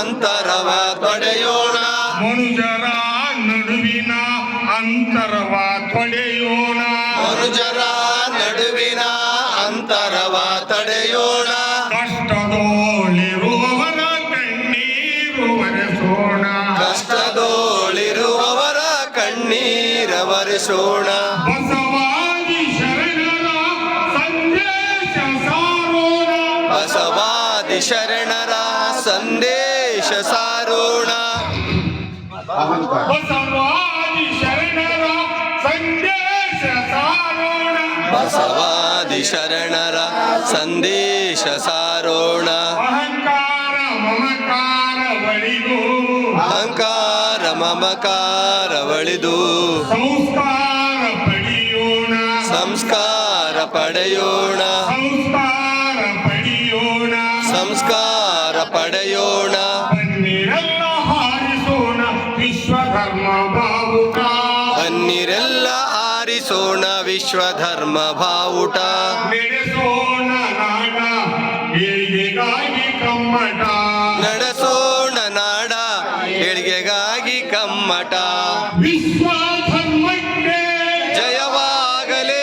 ಅಂತರವ ತೊಡೆಯೋಣ. ಮನುಜರ ನಡುವಿನ ಅಂತರವ ತೊಡೆಯೋಣ. ಮನುಜರ ನಡುವಿನ ಅಂತರವ ತಡೆಯೋಣ. ಕಷ್ಟದೋಳಿರುವವರ ಕಣ್ಣೀರು ಒರೆಸೋಣ. ಕಷ್ಟದೋಳಿರುವವರ ಕಣ್ಣೀರ ಒರೆಸೋಣ. ಬಸವಾದಿ ಶರಣರ ಸಂದೇಶ ಸಾರೋಣ. ಬಸವಾದಿ ಶರಣರ ಸಂದೇಶ ಸಂದೇಶ ಸಾರೋಣ. ಬಸವಾದಿ ಶರಣರ ಸಂದೇಶ ಸಾರೋಣ. ಅಹಂಕಾರ ಮಮಕಾರ ಬಳಿದು ಸಂಸ್ಕಾರ ಪಡೆಯೋಣ. ಸಂಸ್ಕಾರ ಪಡೆಯೋಣ. ಹಾರಿಸೋಣ ವಿಶ್ವಧರ್ಮ ಬಾವುಟ. ಆರಿಸೋಣ ವಿಶ್ವಧರ್ಮ ಬಾವುಟ. ನಾಡ ಕಮ್ಮಟ. ವಿಶ್ವ ಜಯವಾಗಲೇ.